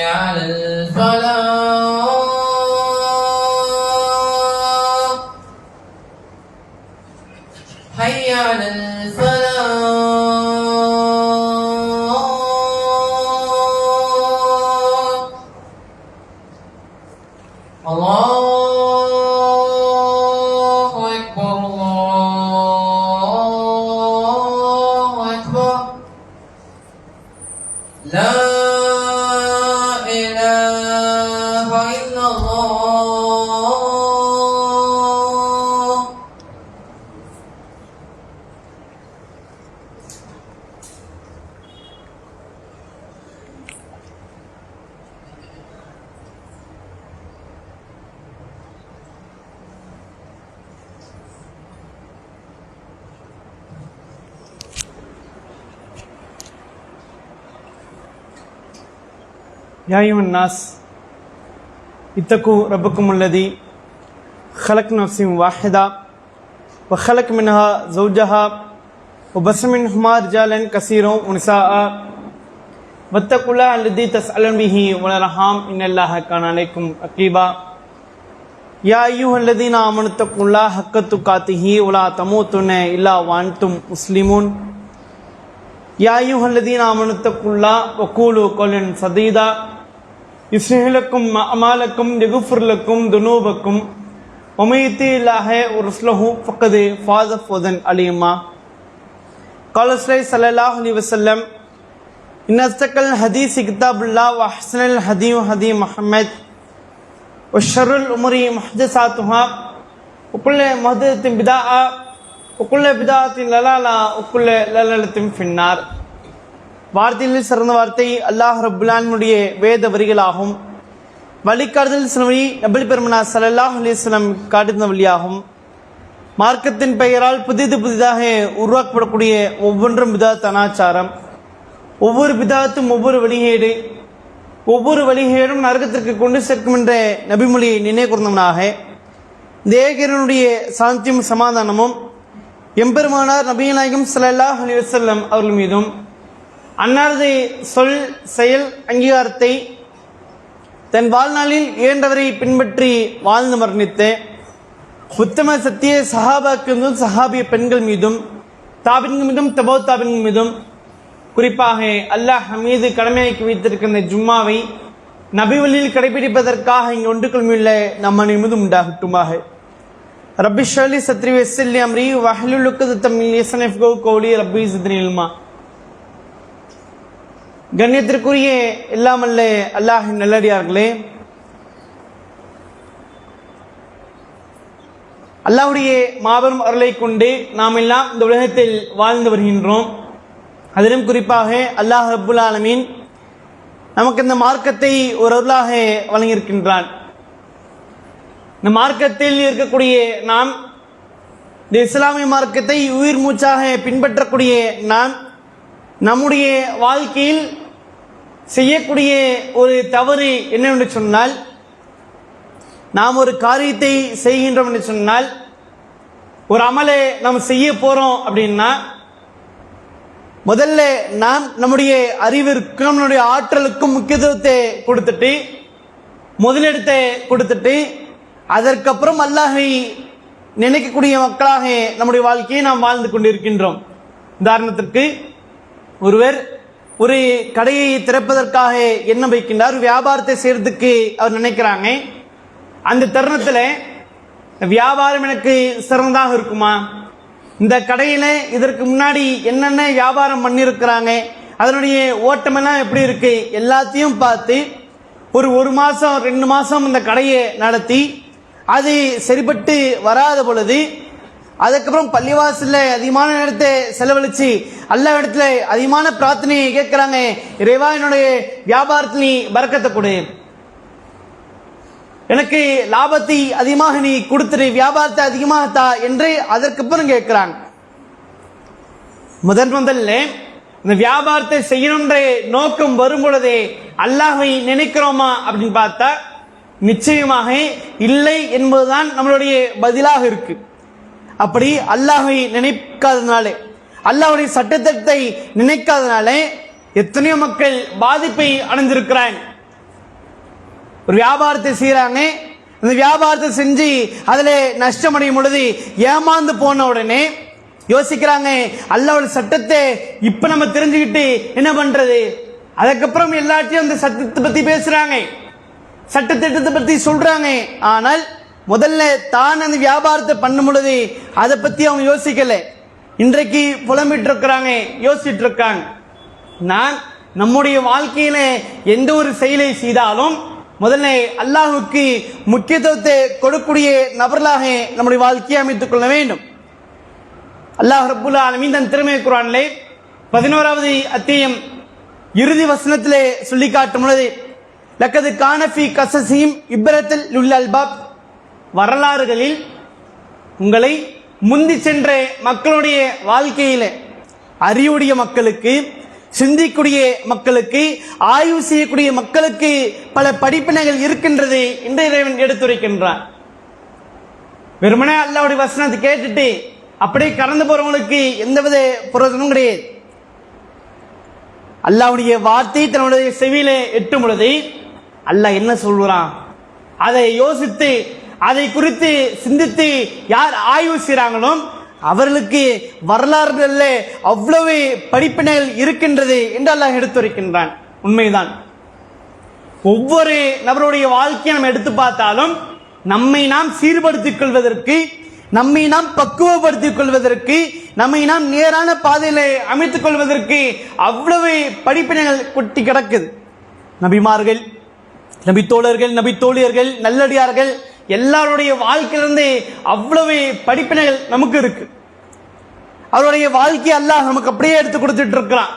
على الفلاح الناس اتقو ربکم الذی خلق نفسم واحدہ و خلق منہا زوجہا و بسمن حمار جالن کثیروں انساء وطق اللہ الدی تسلم بھی ولرحام ان اللہ کان علیکم عقیبہ یا ایوہ الذین آمن تقو اللہ حق تقاتہی ولا تموتن الا وانتم مسلمون. یا ایوہ الذین آمن تقو اللہ وقولوا قولا صدیدہ يصلح لكم أعمالكم يغفر لكم ذنوبكم ومن يطع الله ورسوله فقد فاز فوزا عليما قال صلى الله عليه وسلم إن أصدق الحديث كتاب الله وأحسن الهدي هدي محمد وشر الأمور محدثاتها وكل محدثة بدعة وكل بدعة للالة وكل للالة في النار வார்த்தையில் சிறந்த வார்த்தை அல்லாஹ் ரபுல்லானுடைய வேத வரிகளாகும். வழிகாட்டுதல் சிலவழி நபில் பெருமனா சல்லாஹ் அலிஸ்லம் காட்டுந்த வழியாகும். மார்க்கத்தின் பெயரால் புதிது புதிதாக உருவாக்கப்படக்கூடிய ஒவ்வொன்றும் விதா அனாச்சாரம். ஒவ்வொரு பிதாத்தும் ஒவ்வொரு வழிகேடு ஒவ்வொரு வழிகேடும் நரகத்திற்கு கொண்டு சேர்க்கும் என்ற நபிமொழியை நினைவு கூர்ந்தவனாக தேகரனுடைய சாந்தியும் சமாதானமும் எம்பெருமானார் நபிநாயகம் சலல்லாஹ் அலி வசல்லம் அவர்கள் மீதும் அன்னாரது சொல் செயல் அங்கீகாரத்தை தன் வாழ்நாளில் இயன்றவரை பின்பற்றி வாழ்ந்து மரணித்து உத்தம சத்திய சஹாபாக்கு மீதும் சஹாபிய பெண்கள் மீதும் தாபின்கள் மீதும் தபோ தாபின்கள் மீதும் குறிப்பாக அல்லாஹ் மீது கடமையாக்கி வைத்திருக்கின்ற ஜும்மாவை நபி வழியில் கடைபிடிப்பதற்காக இங்கு ஒன்று கொள்மையுள்ள நம்ம நிமிதும் உண்டாகட்டுமாக. ரப்பி ஷலி சத்ரி வெஸ்ஸல்லி அம்ரி வஹலுலுக்கு தமிழ் எஸ்என்எஃப் கோ கோலி ரப்பி சித்னி கண்ணியத்திற்குரிய எல்லாமல்ல அல்லாஹ் நல்லடியார்களே அல்லாஹுடைய மாபெரும் அருளை கொண்டு நாம் எல்லாம் இந்த உலகத்தில் வாழ்ந்து வருகின்றோம். அதிலும் குறிப்பாக அல்லாஹ் அபுல் ஆலமீன் நமக்கு இந்த மார்க்கத்தை ஒரு அருளாக வழங்கியிருக்கின்றான். இந்த மார்க்கத்தில் இருக்கக்கூடிய நாம் இந்த இஸ்லாமிய மார்க்கத்தை உயிர் மூச்சாக பின்பற்றக்கூடிய நாம் நம்முடைய வாழ்க்கையில் செய்யக்கூடிய ஒரு தவறு என்னவென்று சொன்னால் நாம் ஒரு காரியத்தை செய்கின்றோம் என்று சொன்னால் ஒரு அமலை நாம் செய்ய போறோம் அப்படின்னா முதல்ல நாம் நம்முடைய அறிவிற்கும் நம்முடைய ஆற்றலுக்கும் முக்கியத்துவத்தை கொடுத்துட்டு முதலிடத்தை கொடுத்துட்டு அதற்கப்புறம் அல்லாஹை நினைக்கக்கூடிய மக்களாக நம்முடைய வாழ்க்கையை நாம் வாழ்ந்து கொண்டிருக்கின்றோம். உதாரணத்திற்கு ஒருவர் ஒரு கடையை திறப்பதற்காக எண்ணம் வைக்கின்றார் வியாபாரத்தை செய்யறதுக்கு அவர் நினைக்கிறாங்க. அந்த தருணத்தில் வியாபாரம் எனக்கு சிறந்ததாக இருக்குமா? இந்த கடையில் இதற்கு முன்னாடி என்னென்ன வியாபாரம் பண்ணியிருக்கிறாங்க? அதனுடைய ஓட்டமெல்லாம் எப்படி இருக்கு? எல்லாத்தையும் பார்த்து ஒரு ஒரு மாதம் ரெண்டு மாதம் இந்த கடையை நடத்தி அது சரிபட்டு வராத பொழுது அதுக்கப்புறம் பள்ளிவாசல்ல அதிகமான நேரத்தை செலவழிச்சு அல்ல இடத்துல அதிகமான பிரார்த்தனையை கேட்கிறாங்க. இறைவா என்னுடைய வியாபாரத்தில் நீ பறக்கத்தை கொடு. எனக்கு லாபத்தை அதிகமாக நீ கொடுத்துரு வியாபாரத்தை அதிகமாக தா என்று அதற்கப்புறம் கேட்கிறாங்க. முதன் முதல்ல இந்த வியாபாரத்தை செய்யணுன்ற நோக்கம் வரும் பொழுதே அல்லாஹை நினைக்கிறோமா அப்படின்னு பார்த்தா நிச்சயமாக இல்லை என்பதுதான் நம்மளுடைய பதிலாக இருக்குது அப்படி அல்லாஹை நினைக்காதனாலே அல்லாஹுடைய சட்டத்திட்டத்தை நினைக்காதனாலே எத்தனையோ மக்கள் பாதிப்பை அடைஞ்சிருக்கிறாங்க ஒரு வியாபாரத்தை செய்யறாங்க அந்த வியாபாரத்தை செஞ்சு அதுல நஷ்டம் அடையும் பொழுது ஏமாந்து போன உடனே யோசிக்கிறாங்க அல்லாவோட சட்டத்தை இப்ப நம்ம தெரிஞ்சுக்கிட்டு என்ன பண்றது? அதுக்கப்புறம் எல்லாத்தையும் அந்த சட்டத்தை பத்தி பேசுறாங்க. சட்டத்திட்டத்தை பத்தி சொல்றாங்க. ஆனால் முதல்ல தான் அந்த வியாபாரத்தை பண்ணும் பொழுது அதை பத்தி அவங்க யோசிக்கல. இன்றைக்கு புலம்பிட்டு இருக்கிறாங்க யோசிச்சுட்டு இருக்காங்க நான் நம்முடைய வாழ்க்கையில எந்த ஒரு செயலை செய்தாலும் முதல்ல அல்லாஹுக்கு முக்கியத்துவத்தை கொடுக்கூடிய நபர்களாக நம்முடைய வாழ்க்கையை அமைத்துக் கொள்ள வேண்டும். அல்லாஹ் ரப்புல் ஆலமீன் தன் திறமை குரானிலே பதினோராவது அத்தியம் இறுதி வசனத்திலே சொல்லி காட்டும் பொழுது லக்கது கானஃபி கசசியும் இப்ரத்தில் உள்ள அல்பாப் வரலாறுகளில் உங்களை முந்தி சென்ற மக்களுடைய வாழ்க்கையில அறிவுடைய மக்களுக்கு சிந்திக்கூடிய மக்களுக்கு ஆய்வு செய்யக்கூடிய மக்களுக்கு பல படிப்பினைகள் இருக்கின்றது என்று இறைவன் எடுத்துரைக்கின்றான். வெறுமனே அல்லாவுடைய வசனத்தை கேட்டுட்டு அப்படியே கடந்து போறவங்களுக்கு எந்தவித புரோதனும் கிடையாது. அல்லாவுடைய வார்த்தை தன்னுடைய செவியில எட்டும் பொழுது அல்லாஹ் என்ன சொல்றான் அதை யோசித்து அதை குறித்து சிந்தித்து யார் ஆய்வு செய்கிறாங்களோ அவர்களுக்கு வரலாறுகளில் அவ்வளவு படிப்பினைகள் இருக்கின்றது என்று அல்லாஹ் எடுத்துரைக்கின்றான். உண்மைதான். ஒவ்வொரு நபருடைய வாழ்க்கையை நம்ம எடுத்து பார்த்தாலும் நம்மை நாம் சீர்படுத்திக் கொள்வதற்கு நம்மை நாம் பக்குவப்படுத்திக் கொள்வதற்கு நம்மை நாம் நேரான பாதையில அமைத்துக் கொள்வதற்கு அவ்வளவு படிப்பினைகள் கொட்டி கிடக்குது. நபிமார்கள் நபி தோழர்கள் நபி தோழியர்கள் நல்லடியார்கள் எல்லாருடைய வாழ்க்கையிலிருந்து அவ்வளவு படிப்பினைகள் நமக்கு இருக்கு. அவருடைய வாழ்க்கையை அல்லாஹ் நமக்கு அப்படியே எடுத்து கொடுத்துட்டு இருக்கிறான்.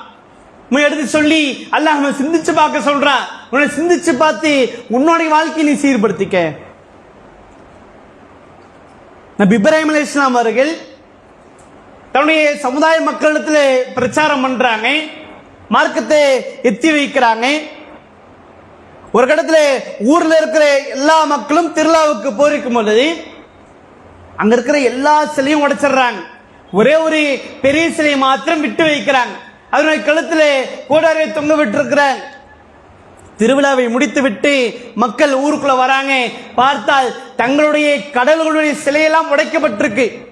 எடுத்து சொல்லி அல்லாஹ் நம்ம சிந்திச்சு பார்க்க சொல்றான் உன்னை சிந்திச்சு பார்த்து உன்னுடைய வாழ்க்கையை நீ சீர்படுத்திக்க. நபி இப்ராஹிம் அலி இஸ்லாம் அவர்கள் தன்னுடைய சமுதாய மக்களிடத்தில் பிரச்சாரம் பண்றாங்க. மார்க்கத்தை எத்தி வைக்கிறாங்க. ஒரு கடத்துல ஊர்ல இருக்கிற எல்லா மக்களும் திருவிழாவுக்கு போரிக்கும் பொழுது அங்க இருக்கிற எல்லா சிலையும் உடைச்சிடுறாங்க. ஒரே ஒரு பெரிய சிலையை மாத்திரம் விட்டு வைக்கிறாங்க. அதனுடைய கழுத்துல கோடாரியை தொங்க விட்டுருக்கிறாங்க. திருவிழாவை முடித்துவிட்டு மக்கள் ஊருக்குள்ள வராங்க. பார்த்தால் தங்களுடைய கடல்களுடைய சிலையெல்லாம் உடைக்கப்பட்டிருக்கு.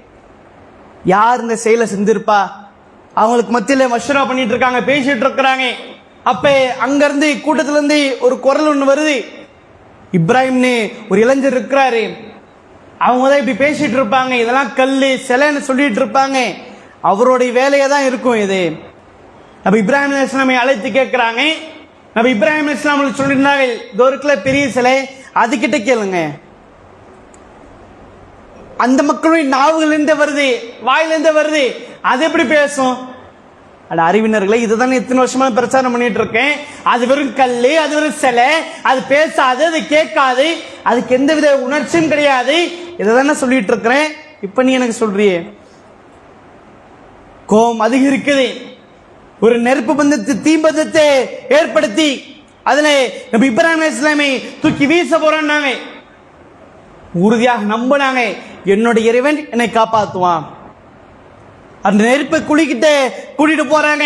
யார் இந்த செயலை செஞ்சிருப்பா? அவங்களுக்கு மத்தியில் மஷூரா பண்ணிட்டு இருக்காங்க பேசிட்டு இருக்கிறாங்க. அப்ப அங்கிருந்து கூட்டத்துல இருந்து ஒரு குரல் ஒண்ணு வருது. இப்ராஹிம்னு ஒரு இளைஞர் இருக்கிறாரு. அவங்க தான் இப்படி பேசிட்டு இருப்பாங்க. இதெல்லாம் கல்லு சிலைன்னு சொல்லிட்டு இருப்பாங்க. அவருடைய வேலையை தான் இருக்கும் இது. நம்ம இப்ராஹிம் இஸ்லாமை அழைத்து கேட்கிறாங்க. நம்ம இப்ராஹிம் இஸ்லாம் சொல்லியிருந்தாங்க இதோ இருக்குல்ல பெரிய சிலை அதுக்கிட்ட கேளுங்க. அந்த மக்களுடைய நாவுகள் இருந்து வருது வாயிலிருந்து வருது. அது எப்படி பேசும்? அட அறிவினர்களை இதுதானே இத்தனை வருஷமா பிரச்சாரம் பண்ணிட்டு இருக்கேன். அது வெறும் கல் அது வெறும் சிலை அது பேசாது அது கேட்காது அதுக்கு எந்த வித உணர்ச்சியும் கிடையாது. இதை தானே சொல்லிட்டு இருக்கிறேன். இப்ப நீ எனக்கு சொல்றியே. கோபம் அதிகரிக்குது ஒரு நெருப்பு பந்தத்தை தீபந்தத்தை ஏற்படுத்தி அதுல நம்ம இப்ராஹிம் இஸ்லாமை தூக்கி வீச போறோம்னாங்க உறுதியாக நம்பினாங்க என்னுடைய இறைவன் என்னை காப்பாத்துவான். அந்த நெருப்பை குளிக்கிட்டு கூட்டிட்டு போறாங்க.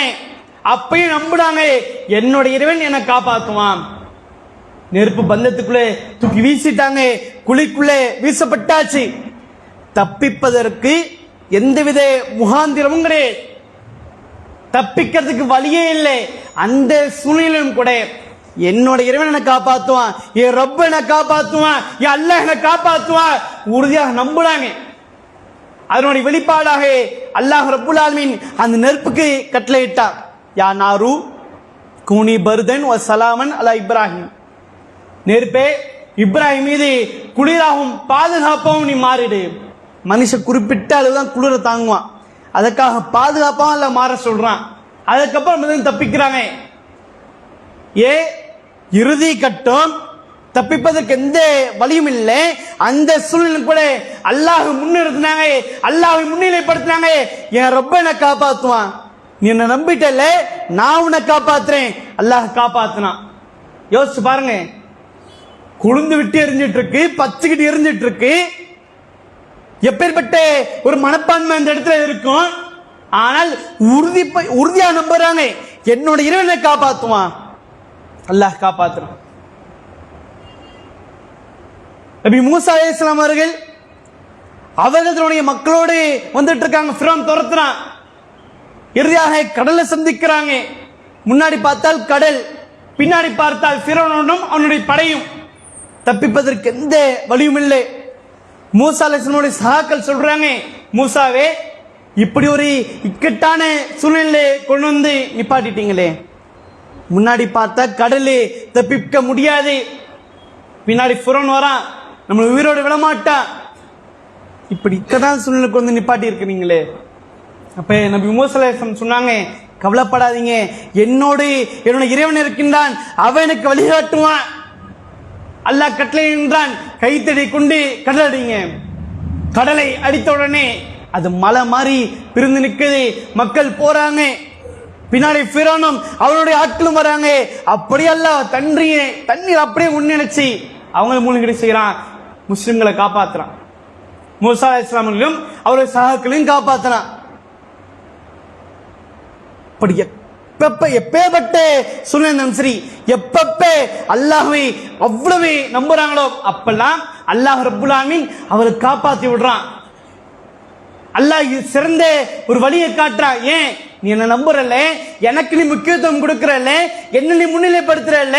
அப்பயும் நம்புறாங்க என்னோட இறைவன் என்னை காப்பாத்துவான். நெருப்பு பந்தத்துக்குள்ளே தூக்கி வீசிட்டாங்க. குழிக்குள்ளே வீசப்பட்டாச்சு. தப்பிப்பதற்கு எந்தவித முகாந்திரமும் கிடையாது. தப்பிக்கிறதுக்கு வழியே இல்லை. அந்த சூழ்நிலையிலும் கூட என்னோட இறைவன் என்னை காப்பாத்துவான். என் ரப்ப என்னை காப்பாத்துவான். என் அல்ல என்னை காப்பாத்துவான். உறுதியாக நம்புறாங்க அதனுடைய வெளிப்பாடாக அல்லாஹ் ரப்புல் ஆலமீன் அந்த நெருப்புக்கு கட்டளையிட்டார். யா நாரு கூனி பருதன் ஒ சலாமன் அலா இப்ராஹிம். நெருப்பே இப்ராஹிம் மீது குளிராகவும் பாதுகாப்பாகவும் நீ மாறிடு. மனுஷன் குறிப்பிட்ட அளவுதான் குளிரை தாங்குவான். அதுக்காக பாதுகாப்பாக அல்ல மாற சொல்றான். அதுக்கப்புறம் தப்பிக்கிறாங்க ஏ இறுதி கட்டம் தப்பிப்பதற்கு எந்த வழியும் இல்லை. அந்த சூழ்நிலை கூட அல்லாஹ் முன்னிறுத்தினாங்க. அல்லாஹ் முன்னிலைப்படுத்தினாங்க. என் ரொம்ப என்னை காப்பாத்துவான். நீ என்ன நம்பிட்டல நான் உன்னை காப்பாத்துறேன். அல்லாஹ் காப்பாத்தினான். யோசிச்சு பாருங்க. குளிந்து விட்டு எரிஞ்சிட்டு இருக்கு பச்சுக்கிட்டு எரிஞ்சிட்டு இருக்கு எப்பேற்பட்ட ஒரு மனப்பான்மை அந்த இடத்துல இருக்கும். ஆனால் உறுதி உறுதியா நம்புறாங்க. என்னோட இறைவனை காப்பாத்துவான். அல்லாஹ் காப்பாத்துறான். நபி மூசா அலைஹிஸ்ஸலாம் அவர்கள் அவர்கள் தன்னுடைய மக்களோடு வந்துட்டு இருக்காங்க ஃபிரோன் துரத்துறான் இறுதியாக கடலை சந்திக்கிறாங்க. முன்னாடி பார்த்தால் கடல் பின்னாடி பார்த்தால் ஃபிரோனும் அவனுடைய படையும். தப்பிப்பதற்கு எந்த வழியும் இல்லை. மூசா அலைஹிஸ்ஸலாமுடைய சகாக்கள் சொல்றாங்க மூசாவே இப்படி ஒரு இக்கட்டான சூழ்நிலை கொண்டு வந்து நிப்பாட்டிட்டீங்களே. முன்னாடி பார்த்தா கடலு தப்பிக்க முடியாது. பின்னாடி ஃபுரோன் வரான். நம்மளை உயிரோடு விடமாட்டான் இப்படி இக்கட்டான சூழ்நிலைக்கு வந்து நிப்பாட்டி இருக்கிறீங்களே. அப்ப நபி விமோசலேசன் சொன்னாங்க கவலைப்படாதீங்க. என்னோடு என்னோட இறைவன் இருக்கின்றான். அவன் எனக்கு வழிகாட்டுவான் அல்லாஹ் கட்டளை என்றான் கைத்தடி கொண்டு கடல் அடிங்க கடலை அடித்த உடனே அது மலை மாதிரி பிரிந்து நிற்குது மக்கள் போறாங்க. பின்னாடி பிரானும் அவனுடைய ஆட்களும் வராங்க. அப்படியே அல்ல தண்ணீரை தண்ணீர் அப்படியே உன்னிணைச்சு அவங்க மூலிகை செய்யறான் முஸ்லிம்களை காப்பாத்துறான். மூசா இஸ்லாமர்களையும் அவருடைய சகாக்களையும் காப்பாத்துறான். அப்படி எப்பப்ப எப்பேற்பட்ட சூழ்நிலை சரி எப்பப்ப அல்லாஹுவை அவ்வளவு நம்புறாங்களோ அப்பெல்லாம் அல்லாஹ் ரபுல்லாமின் அவரை காப்பாத்தி விடுறான். அல்லாஹ் சிறந்த ஒரு வழியை காட்டுறான். ஏன்? நீ என்ன நம்புறல்ல? எனக்கு நீ முக்கியத்துவம் கொடுக்கறல்ல? என்ன நீ முன்னிலைப்படுத்துறல்ல?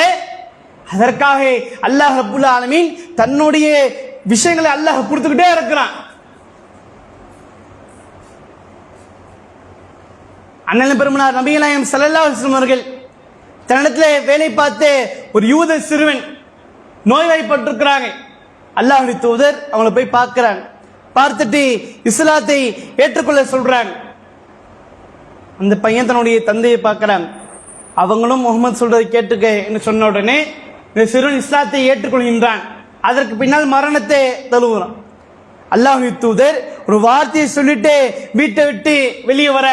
அதற்காக அல்லாஹ் ரப்புல் ஆலமீன் தன்னுடைய விஷயங்களை அல்லாஹ் கொடுத்துக்கிட்டே இருக்கிறான். அண்ணன் பெருமனார் நபிகளாயம் சல்லல்லா அவர்கள் தன்னிடத்துல வேலை பார்த்து ஒரு யூத சிறுவன் நோய்வாய்ப்பட்டிருக்கிறாங்க. அல்லாஹுடைய தூதர் அவங்கள போய் பார்க்கிறாங்க. பார்த்துட்டு இஸ்லாத்தை ஏற்றுக்கொள்ள சொல்றாங்க. அந்த பையன் தன்னுடைய தந்தையை பார்க்கிறாங்க அவங்களும் முகமது சொல்றதை கேட்டுக்க என்று சொன்ன உடனே சிறுவன் இஸ்லாத்தை ஏற்றுக்கொள்கின்றான். அதற்கு பின்னால் மரணத்தை தழுவுறான். அல்லாஹ் தூதர் ஒரு வார்த்தையை சொல்லிட்டு வீட்டை விட்டு வெளியே வர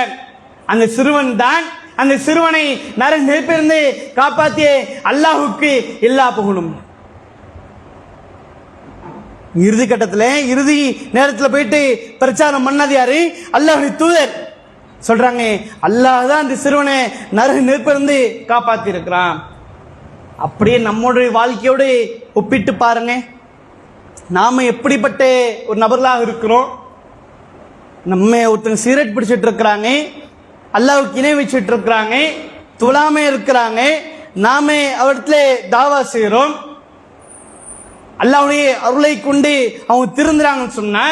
அந்த சிறுவன் தான் அந்த சிறுவனை நர நெருப்பிலிருந்து காப்பாத்திய அல்லாஹுக்கு எல்லா புகழும். இறுதி கட்டத்தில் இறுதி நேரத்தில் போயிட்டு பிரச்சாரம் பண்ணது யாரு? அல்லாஹ் தூதர். சொல்றாங்க அல்லாஹ் தான் அந்த சிறுவனை நரக நெருப்பிலிருந்து காப்பாத்தி இருக்கிறான் அப்படியே நம்முடைய வாழ்க்கையோடு ஒப்பிட்டு பாருங்க. நாம எப்படிப்பட்ட ஒரு நபர்களாக இருக்கிறோம்? நம்ம ஒருத்தங்க சிகரெட் பிடிச்சிட்டு இருக்கிறாங்க அல்லாவுக்கு இணை வச்சுட்டு இருக்கிறாங்க துலாம இருக்கிறாங்க நாம அவர்கிட்ட தாவா செய்கிறோம். அல்லாவுடைய அருளை கொண்டு அவங்க திருந்துறாங்கன்னு சொன்ன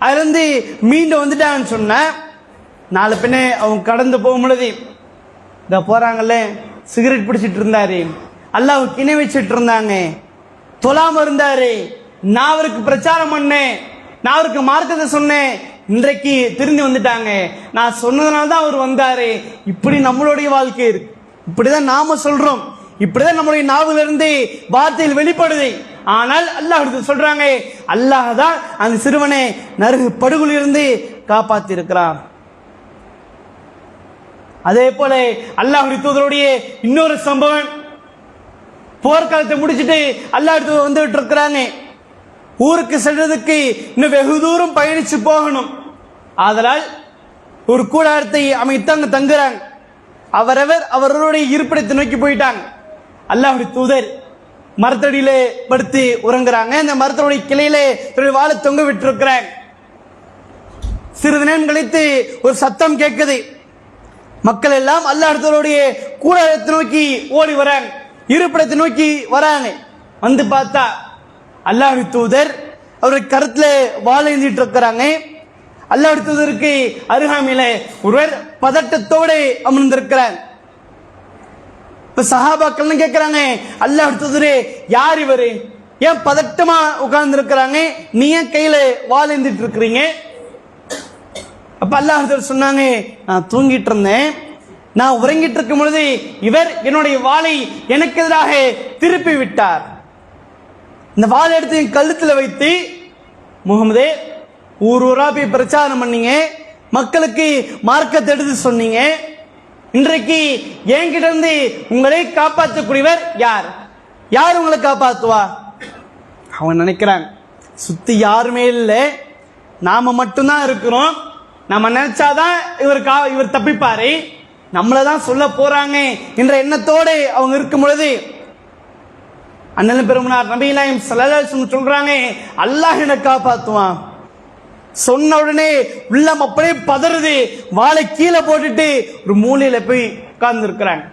அதுலேருந்து மீண்டும் வந்துட்டாங்கன்னு சொன்ன நாலு பின்னே அவங்க கடந்து போகும் பொழுது இந்த போகிறாங்கல்ல சிகரெட் பிடிச்சிட்டு இருந்தாரு. அல்லாவுக்கு இணை வச்சுட்டு இருந்தாங்க. தொலாம இருந்தாரு. நான் அவருக்கு பிரச்சாரம் பண்ணேன். நான் அவருக்கு மார்க்கத்தை சொன்னேன். இன்றைக்கு திரும்பி வந்துட்டாங்க. நான் சொன்னதுனால தான் அவர் வந்தாரு. இப்படி நம்மளுடைய வாழ்க்கை இருக்கு. இப்படிதான் நாம சொல்றோம். இப்படிதான் நம்மளுடைய நாவில இருந்து வார்த்தையில் வெளிப்படுது. ஆனால் அல்லாஹ் சொல்றாங்க அல்லாஹ் தான் அந்த சிறுவனை நறுகு படுகொலிருந்து காப்பாத்தி இருக்கிறான் அதே போல அல்லாஹுடைய தூதருடைய இன்னொரு சம்பவம். போர்க்காலத்தை முடிச்சிட்டு அல்லா தூதர் வந்துட்டு இருக்கிறாங்க ஊருக்கு செல்றதுக்கு இன்னும் வெகு தூரம் பயணிச்சு போகணும். ஆதலால் ஒரு கூடாரத்தை அமைத்து அங்க தங்குறாங்க. அவரவர் அவர்களுடைய இருப்பிடத்தை நோக்கி போயிட்டாங்க. அல்லாஹ்வுடைய தூதர் மரத்தடியிலே படுத்து உறங்குறாங்க. இந்த மரத்தோடைய கிளையிலே தன்னுடைய வாழை தொங்க விட்டுருக்கிறாங்க சிறிது நேரம் கழித்து ஒரு சத்தம் கேட்குது. மக்கள் எல்லாம் அல்லாஹ்வுடைய கூடாரத்தை நோக்கி ஓடி வராங்க. இருப்பிடத்தை நோக்கி வராங்க. வந்து பார்த்தா அல்லாஹ் தூதர் அவருடைய கருத்துல வாழ எழுதிட்டு இருக்கிறாங்க. அல்லாஹ் தூதருக்கு அருகாமையில ஒருவர் பதட்டத்தோடு அமர்ந்திருக்கிறார். இப்ப சஹாபாக்கள் கேட்கிறாங்க அல்லாஹ் தூதரு யார் இவரு? ஏன் பதட்டமா உட்கார்ந்து இருக்கிறாங்க நீ ஏன் கையில வால் எழுந்திட்டு இருக்கிறீங்க? அப்ப அல்லாஹ் சொன்னாங்க நான் தூங்கிட்டு இருந்தேன். நான் உறங்கிட்டு இருக்கும் பொழுது இவர் என்னுடைய வாளை எனக்கு எதிராக திருப்பி விட்டார். இந்த வாளை எடுத்து என் கழுத்தில் வைத்து முகமதே ஊர் ஊரா போய் பிரச்சாரம் பண்ணீங்க. மக்களுக்கு மார்க்கத்தை எடுத்து சொன்னீங்க. இன்றைக்கு என்கிட்ட இருந்து உங்களை காப்பாற்றக்கூடியவர் யார்? யார் உங்களை காப்பாத்துவா? அவன் நினைக்கிறாங்க சுத்தி யாருமே இல்லை. நாம மட்டும்தான் இருக்கிறோம். நம்ம நினைச்சாதான் இவர் கா இவர் தப்பிப்பாரு. நம்மளை தான் சொல்ல போறாங்க என்ற எண்ணத்தோடு அவங்க இருக்கும் பொழுது அண்ணன் பெருமனார் நபிலாயம் சலதாசம் சொல்றாங்க அல்லாஹ் என்ன காப்பாத்துவான். சொன்ன உடனே உள்ளம் அப்படியே பதறுது வாளை கீழே போட்டுட்டு ஒரு மூலையில போய் உட்கார்ந்து இருக்கிறாங்க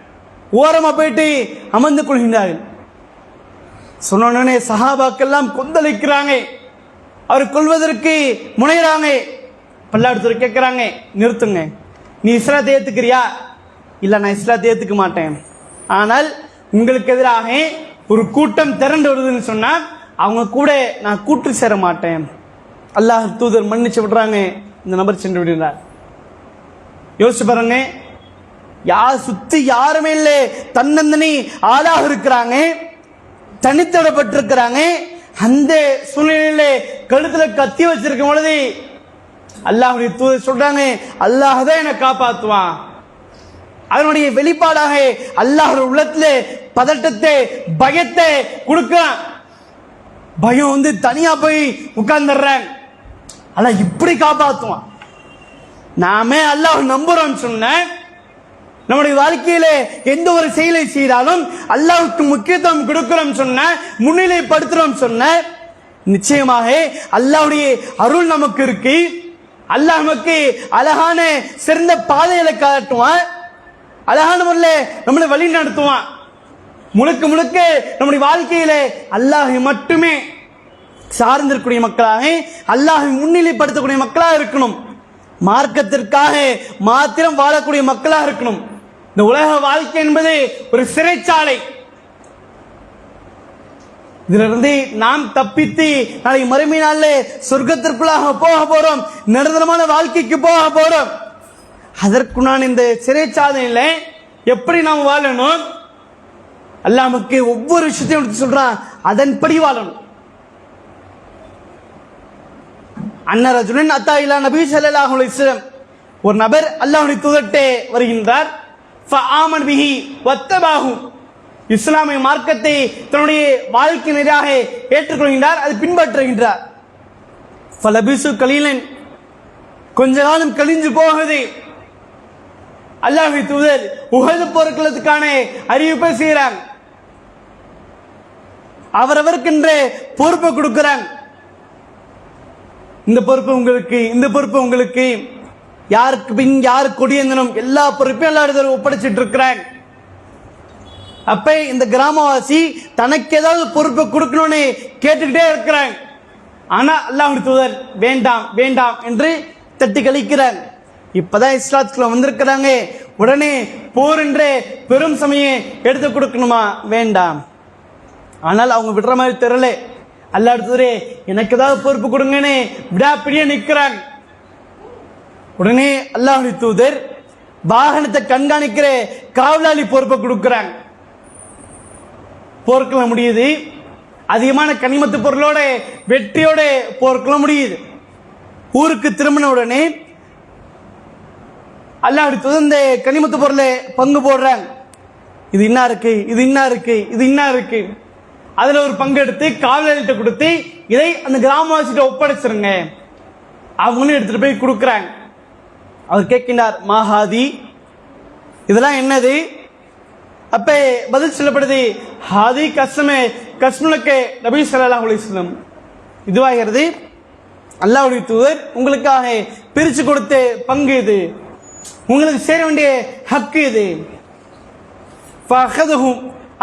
ஓரமா போயிட்டு அமர்ந்து கொள்கின்றார்கள் சொன்ன உடனே சஹாபாக்கெல்லாம் கொந்தளிக்கிறாங்க. அவர் கொள்வதற்கு முனைகிறாங்க பல்லாடுத்துறை கேட்கிறாங்க நிறுத்துங்க. நீ இஸ்லாத்தை ஏத்துக்கிறியா இல்லை நான் இஸ்லாத்தை ஏற்றுக்க மாட்டேன். ஆனால் உங்களுக்கு எதிராக ஒரு கூட்டம் திரண்டு வருதுன்னு சொன்னால் அவங்க கூட நான் கூட்டு சேர மாட்டேன். அல்லாஹ் தூதர் மன்னிச்சு விடுறாங்க. இந்த நபர் சென்று விடுகிறார். யோசிச்சு பாருங்க. யார் சுத்தி யாருமே இல்லை. தன்னந்தனி ஆளாக இருக்கிறாங்க. தனித்தடப்பட்டிருக்கிறாங்க. அந்த சூழ்நிலையில கழுத்துல கத்தி வச்சிருக்கும் பொழுது அல்லாஹுடைய தூதர் சொல்றாங்க அல்லாஹ் தான் என்னை காப்பாத்துவான். அதனுடைய வெளிப்பாடாக அல்லாஹ் உள்ளத்துல பதட்டத்தை பயத்தை கொடுக்கிறான். பயம் வந்து தனியா போய் உட்கார்ந்துடுறேன். அல்ல இப்படி காப்பாத்துவான். நாமே அல்லாஹ் நம்புறோம் சொன்ன நம்முடைய வாழ்க்கையில எந்த ஒரு செயலை செய்தாலும் அல்லாஹுக்கு முக்கியத்துவம் கொடுக்கிறோம் சொன்ன முன்னிலைப்படுத்துறோம் சொன்ன நிச்சயமாக அல்லாவுடைய அருள் நமக்கு இருக்கு. அல்லாஹ் நமக்கு அழகான சிறந்த பாதைகளை காட்டுவான். அழகான முறையில் நம்மளை வழி நடத்துவான். முழுக்க முழுக்க நம்முடைய வாழ்க்கையில அல்லாஹை மட்டுமே சார்ந்திருக்கக்கூடிய மக்களாக அல்லாஹை முன்னிலைப்படுத்தக்கூடிய மக்களாக இருக்கணும். மார்க்கத்திற்காக மாத்திரம் வாழக்கூடிய மக்களாக இருக்கணும். இந்த உலக வாழ்க்கை என்பது ஒரு சிறைச்சாலை. இதிலிருந்து நாம் தப்பித்து நாளை மறுமை நாளில் சொர்க்கத்திற்குள்ளாக போக போறோம். நிரந்தரமான வாழ்க்கைக்கு போக போறோம். அதற்கு நான் இந்த சிறைச்சாலையில எப்படி நாம் வாழணும்? அல்லாமக்கு ஒவ்வொரு விஷயத்தையும் எடுத்து சொல்றான் அதன்படி வாழணும். அன்னரஜுனன் அத்தா இல்லா நபி சல்லாஹ் அலைஹி ஒரு நபர் அல்லாஹுடைய துதட்டே வருகின்றார். ஃபஆமன் பிஹி வத்தபாஹு. இஸ்லாமிய மார்க்கத்தை தன்னுடைய வாழ்க்கை நெறியாக ஏற்றுக்கொள்கின்றார் அதை பின்பற்றுகின்றார். ஃபலபிசு கலீலன். கொஞ்ச காலம் கழிஞ்சு போகுது. அல்லாஹி தூதர் உகது பொருட்களுக்கான அறிவிப்பை செய்கிறாங்க அவரவருக்கென்று பொறுப்பை கொடுக்கிறாங்க இந்த பொறுப்பு உங்களுக்கு இந்த பொறுப்பு உங்களுக்கு. யாருக்கு பின் யார் கொடியந்தனும் எல்லா பொறுப்பையும் எல்லா ஒப்படைச்சிட்டு இருக்கிறாங்க அப்ப இந்த கிராமவாசி தனக்கு ஏதாவது பொறுப்பை கொடுக்கணும்னு கேட்டுக்கிட்டே இருக்கிறாங்க ஆனா அல்லாஹ் தூதர் வேண்டாம் வேண்டாம் என்று தட்டி கழிக்கிறாங்க இப்பதான் இஸ்லாத்துக்குள்ள வந்திருக்கிறாங்க. உடனே போர் என்றே பெரும் சமயம் எடுத்து கொடுக்கணுமா? வேண்டாம். ஆனால் அவங்க விடுற மாதிரி தெரியல. அல்ல தூதரே எனக்கு ஏதாவது பொறுப்பு கொடுங்கன்னு விடாப்பிடியே நிற்கிறாங்க உடனே அல்லாஹ்வுடைய தூதர் வாகனத்தை கண்காணிக்கிற காவலாளி பொறுப்பை கொடுக்கிறாங்க. போர்க்களம் முடியுது. அதிகமான கனிமத்து பொருளோட வெற்றியோட போர்க்களம் முடியுது. ஊருக்கு திரும்பின உடனே அல்லாஹ்வுடைய அடுத்தது இந்த கனிமத்து பொருளை பங்கு போடுறாங்க. இது இன்னா இருக்கு? இது இன்னா இருக்கு? இது இன்னா இருக்கு? அதுல ஒரு பங்கு எடுத்து காவலர்கிட்ட கொடுத்து இதை அந்த கிராமவாசிகிட்ட ஒப்படைச்சிருங்க. அவங்களும் எடுத்துட்டு போய் கொடுக்குறாங்க. அவர் கேட்கின்றார் மாஹாதி இதெல்லாம் என்னது? அப்ப பதில் சொல்லப்படுது ஹாதி கஸ்மே கஸ்முலுக்கு நபி ஸல்லல்லாஹு அலைஹி இதுவாகிறது அல்லாவுடைய தூதர் உங்களுக்காக பிரிச்சு கொடுத்த பங்கு இது. உங்களுக்கு சேர வேண்டிய ஹக்கு இது.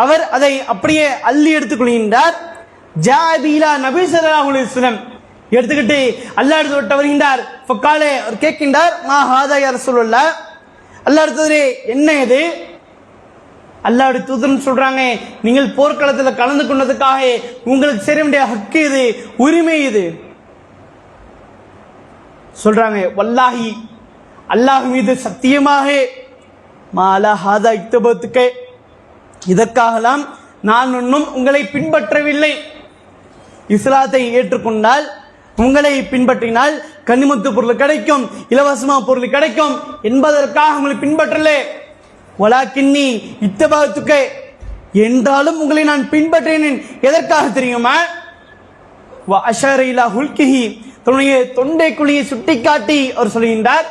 அவர் அதை அப்படியே அள்ளி எடுத்துக்கொள்கின்றார் ஜாபீலா நபி ஸல்லல்லாஹு அலைஹி எடுத்துக்கிட்டு அல்லா எடுத்து விட்டு வருகின்றார். ஃபக்காலே அவர் கேட்கின்றார் மா ஹாதா யார் சொல்லல அல்லாஹ் என்ன இது? அல்லாஹ்வுடைய தூதர்னு சொல்றாங்க நீங்கள் போர்க்களத்தில் கலந்து கொண்டதுக்காக உங்களுக்கு சேர வேண்டிய ஹக்கு இது உரிமை இது. சொல்றாங்க வல்லாஹி அல்லாஹ் மீது சத்தியமாக மாலா ஹாதா இக்தபத்துக்கு. இதற்காகலாம் நான் இன்னும் உங்களை பின்பற்றவில்லை. இஸ்லாத்தை ஏற்றுக்கொண்டால் உங்களை பின்பற்றினால் கன்னிமுத்து பொருள் கிடைக்கும் இலவசமா பொருள் கிடைக்கும் என்பதற்காக உங்களை பின்பற்றலே. வலாக்கின்னி இத்தபாத்துக்கு என்றாலும் உங்களை நான் பின்பற்றினேன். எதற்காக தெரியுமா? அஷரைலா ஹுல்கிஹி. தன்னுடைய தொண்டை குழியை சுட்டிக்காட்டி அவர் சொல்கின்றார்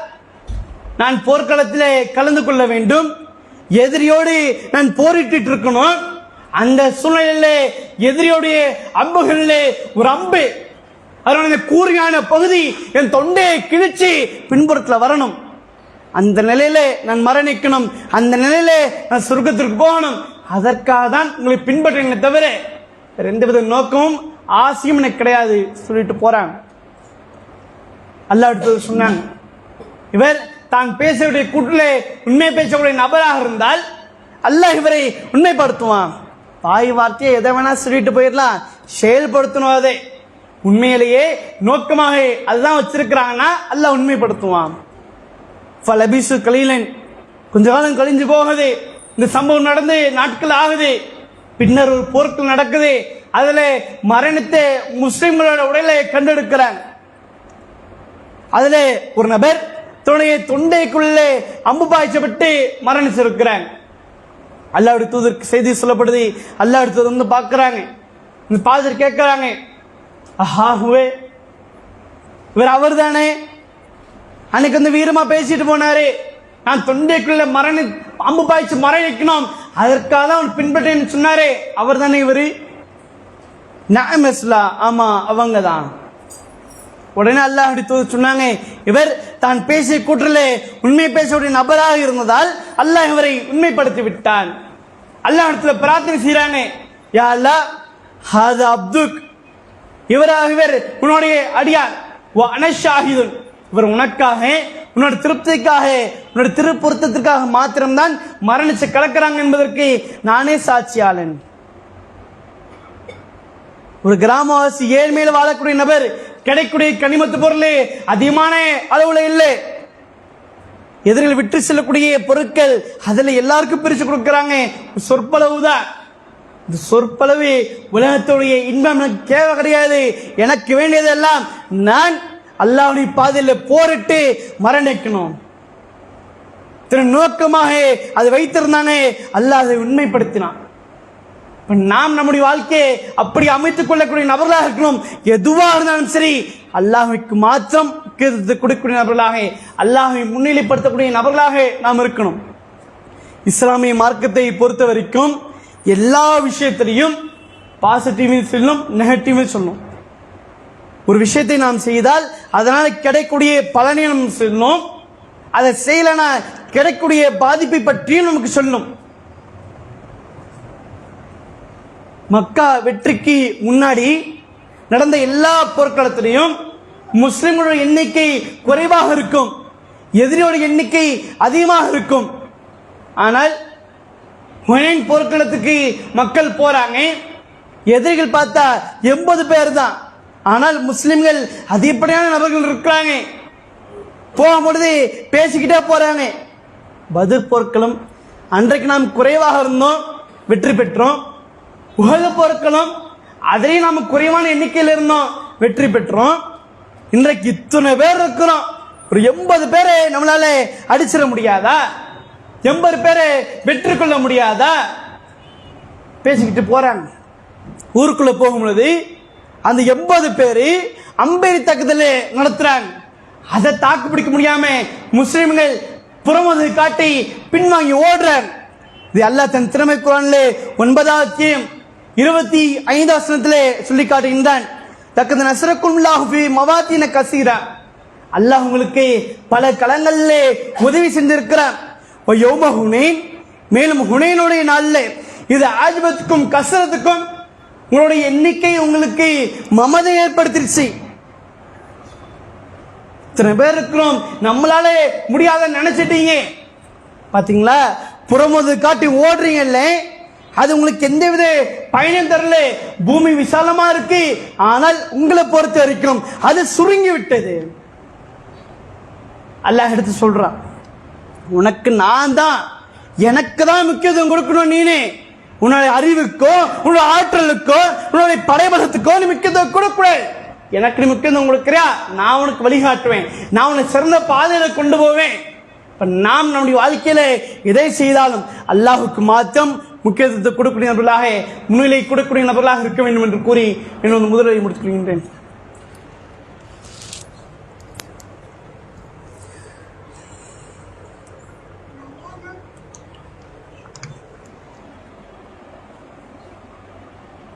நான் போர்க்களத்திலே கலந்து கொள்ள வேண்டும். எதிரியோடு நான் போரிட்டு இருக்கணும். அந்த சூழ்நிலையிலே எதிரியோடைய அம்புகளிலே ஒரு அம்பு. அதனுடைய கூர்மையான பகுதி என் தொண்டையை கிழிச்சு பின்புறத்தில் வரணும். அந்த நிலையில நான் மரணிக்கணும். அந்த நிலையில நான் சுருக்கத்திற்கு போகணும். அதற்காக தான் உங்களை பின்பற்றினே தவிர ரெண்டு வித நோக்கமும் ஆசையும் எனக்கு கிடையாது சொல்லிட்டு போறாங்க. அல்லாஹ் சொன்னாங்க. இவர் தான் பேசக்கூடிய கூட்டிலே உண்மை பேசக்கூடிய நபராக இருந்தால் அல்லாஹ் இவரை உண்மைப்படுத்துவான். வாய் வார்த்தையை எதை வேணா சொல்லிட்டு போயிடலாம். செயல்படுத்தணும் அதை. உண்மையிலேயே நோக்கமாக அதுதான் வச்சிருக்கிறாங்கன்னா அல்லாஹ் உண்மைப்படுத்துவான். ஃபலபிசு கலீலன். கொஞ்ச காலம் கழிஞ்சு போகுது. இந்த சம்பவம் நடந்து நாட்கள் ஆகுது. பின்னர் ஒரு போர்கள் நடக்குது. அதில் மரணத்தை முஸ்லிம்களோட உடலை கண்டெடுக்கிறாங்க. அதில் ஒரு நபர் தன்னுடைய தொண்டைக்குள்ளே அம்பு பாய்ச்சப்பட்டு மரணிச்சிருக்கிறாங்க அல்லாவுடைய தூதருக்கு செய்தி சொல்லப்படுது. அல்லாவுடைய தூதர் வந்து பார்க்குறாங்க. இந்த பாதர் கேட்குறாங்க. ஆஹாஹுவே இவர் அவர் தானே அன்னைக்கு வந்து வீரமாக பேசிட்டு போனாரு. நான் தொண்டைக்குள்ள மரணி அம்பு பாய்ச்சி மரணிக்கணும். அதற்காக தான் அவர் பின்பற்றேன்னு சொன்னாரே. அவர் தானே இவர் நாமஸ்லா ஆமா அவங்க தான் உடனே அல்லாஹ் அடித்து சொன்னாங்க இவர் தான் பேசிய கூற்றிலே உண்மை பேசக்கூடிய நபராக இருந்ததால் அல்லாஹ் இவரை உண்மைப்படுத்தி விட்டான் அல்லாஹ் இடத்துல பிரார்த்தனை செய்றாங்க யா அல்லாஹ் ஹாது அப்துக் இவராக இவர் உன்னுடைய அடியார் வ அனஷாஹிதுன் இவர் உனக்காக உன்னோட திருப்திக்காக உன்னோட திருப்பொருத்தத்திற்காக மாத்திரம்தான் மரணிச்சு கலக்கிறாங்க என்பதற்கு நானே சாட்சியாளன். ஒரு கிராமவாசி ஏழ்மையில் வாழக்கூடிய நபர் கிடைக்கூடிய கனிமத்து பொருள் அதிகமான அளவுல இல்லை. எதிரில் விட்டு செல்லக்கூடிய பொருட்கள் அதுல எல்லாருக்கும் பிரிச்சு கொடுக்குறாங்க. சொற்பளவு தான் இந்த சொற்பளவு உலகத்துடைய இன்பம் எனக்கு தேவை கிடையாது. எனக்கு வேண்டியதெல்லாம் நான் அல்லாவுடைய பாதையில் போரிட்டு மரணிக்கணும். திரு நோக்கமாக அதை வைத்திருந்தானே அல்லாஹ் அதை உண்மைப்படுத்தினான். நாம் நம்முடைய வாழ்க்கையை அப்படி அமைத்துக் கொள்ளக்கூடிய நபர்களாக இருக்கணும். எதுவாக இருந்தாலும் சரி அல்லாஹுக்கு மாத்திரம் கொடுக்கக்கூடிய நபர்களாக அல்லாஹை முன்னிலைப்படுத்தக்கூடிய நபர்களாக நாம் இருக்கணும். இஸ்லாமிய மார்க்கத்தை பொறுத்த வரைக்கும் எல்லா விஷயத்திலையும் பாசிட்டிவும் சொல்லணும் நெகட்டிவும் சொல்லும். ஒரு விஷயத்தை நாம் செய்தால் அதனால் கிடைக்கக்கூடிய பலனை நாம் சொல்லணும் அதை செய்யலைன்னா கிடைக்கக்கூடிய பாதிப்பை பற்றியும் நமக்கு சொல்லும். மக்கா வெற்றிக்கு முன்னாடி நடந்த எல்லா போர்க்களத்திலையும் முஸ்லிம்களோட எண்ணிக்கை குறைவாக இருக்கும். எதிரியோட எண்ணிக்கை அதிகமாக இருக்கும். ஆனால் ஹுனைன் போர்க்களத்துக்கு மக்கள் போறாங்க. எதிரிகள் பார்த்தா எண்பது பேர் தான். ஆனால் முஸ்லிம்கள் அதிகப்படியான நபர்கள் இருக்கிறாங்க. போகும்பொழுது பேசிக்கிட்டே போறாங்க. பதில் போர்க்களம் அன்றைக்கு நாம் குறைவாக இருந்தோம் வெற்றி பெற்றோம். உலக போர்க்களம் அதிலையும் நாம் குறைவான எண்ணிக்கையில் இருந்தோம். வெற்றி பெற்றோம். இன்றைக்கு இத்தனை பேர் இருக்கிறோம். ஒரு எண்பது பேரை நம்மளால அடிச்சிட முடியாதா? எண்பது பேரை வெற்றி கொள்ள முடியாதா? பேசிக்கிட்டு போறாங்க. ஊருக்குள்ள போகும்பொழுது அந்த எண்பது பேர் அம்பேரி தாக்குதல் நடத்துறாங்க. அதை தாக்கு பிடிக்க முடியாம முஸ்லிம்கள் புறமுது காட்டி பின்வாங்கி ஓடுறாங்க. இது அல்லாஹ் தன் திறமை குரான்ல ஒன்பதாவது இருபத்தி ஐந்தாம் வசனத்திலே சொல்லி காட்டுகின்றான் தக்கது நசரக்குல்லாஹு மவாத்தின கசீரா. அல்லாஹ் உங்களுக்கு பல களங்களிலே உதவி செஞ்சிருக்கிறான். ஓ யௌம மேலும் ஹுனேனுடைய நாளில் இது ஆஜ்பத்துக்கும் கசரத்துக்கும் உங்களுடைய எண்ணிக்கை உங்களுக்கு மமதை ஏற்படுத்திருச்சு. இத்தனை பேர் இருக்கிறோம் நம்மளால முடியாத நினைச்சிட்டீங்க. பாத்தீங்களா? புறமுது காட்டி ஓடுறீங்கல்ல அது உங்களுக்கு எந்தவித பயணம் தரல. பூமி விசாலமா இருக்கு. ஆனால் உங்களை பொறுத்த வரைக்கும் அது சுருங்கி விட்டது. அல்லாஹ் எடுத்து சொல்றான். உனக்கு நான் தான் எனக்கு தான் முக்கியத்துவம் கொடுக்கணும் நீனே. உன்னுடைய அறிவுக்கோ உன்னுடைய ஆற்றலுக்கோ உன்னுடைய படைபலத்துக்கோ நீ முக்கியத்துவம் கொடுக்கூடாது எனக்கு நீ முக்கியத்துவம் கொடுக்கிறியா? நான் உனக்கு வழிகாட்டுவேன். நான் உன்னை சிறந்த பாதையில கொண்டு போவேன். இப்ப நாம் நம்முடைய வாழ்க்கையில எதை செய்தாலும் அல்லாஹுக்கு மாத்திரம் முக்கியத்துவத்தை கொடுக்கக்கூடிய நபர்களாக முன்னிலை கொடுக்கக்கூடிய நபர்களாக இருக்க வேண்டும் என்று கூறி என்னோட முதலை முடித்துக் கொள்கின்றேன்.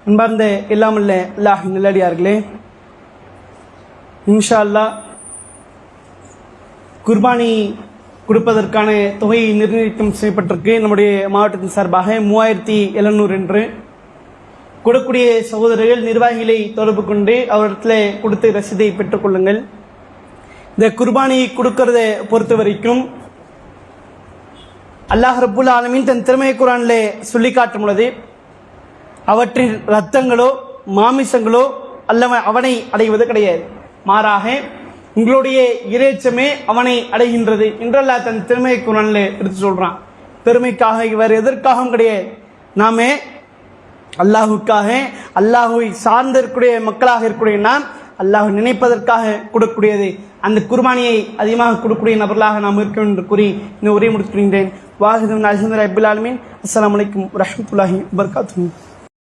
அன்பார்ந்த எல்லாமல்ல அல்லாஹ் நல்லடியார்களே இன்ஷா அல்லாஹ் குர்பானி கொடுப்பதற்கான தொகையை நிர்ணயிக்கம் செய்யப்பட்டிருக்கு. நம்முடைய மாவட்டத்தின் சார்பாக மூவாயிரத்தி எழுநூறு என்று கொடுக்கூடிய சகோதரர்கள் நிர்வாகிகளை தொடர்பு கொண்டு அவரிடத்தில் கொடுத்து ரசீதை பெற்றுக்கொள்ளுங்கள் இந்த குர்பானி கொடுக்கறத பொறுத்த வரைக்கும் அல்லாஹ் ரபுல் ஆலமீன் தன் திறமை குரானில் சொல்லி காட்டும் பொழுது அவற்றின் ரத்தங்களோ மாமிசங்களோ அல்லவன் அவனை அடைவது கிடையாது. மாறாக உங்களுடைய இறைச்சமே அவனை அடைகின்றது என்றெல்லாம் தன் திறமை குரல்ல எடுத்து சொல்றான். பெருமைக்காக இவர் எதற்காகவும் கிடையாது. நாமே அல்லாஹுக்காக அல்லாஹுவை சார்ந்த இருக்கக்கூடிய மக்களாக இருக்கக்கூடிய நாம் அல்லாஹ் நினைப்பதற்காக கொடுக்கக்கூடியது. அந்த குர்பானியை அதிகமாக கொடுக்கக்கூடிய நபர்களாக நாம் இருக்க என்று கூறி இந்த உரை முடித்துக்கின்றேன் வாஹிதம் அலமது அபுல் ஆலமின். அஸ்லாம் வலைக்கம் வரமத்துல்லாஹி வபர்காத்து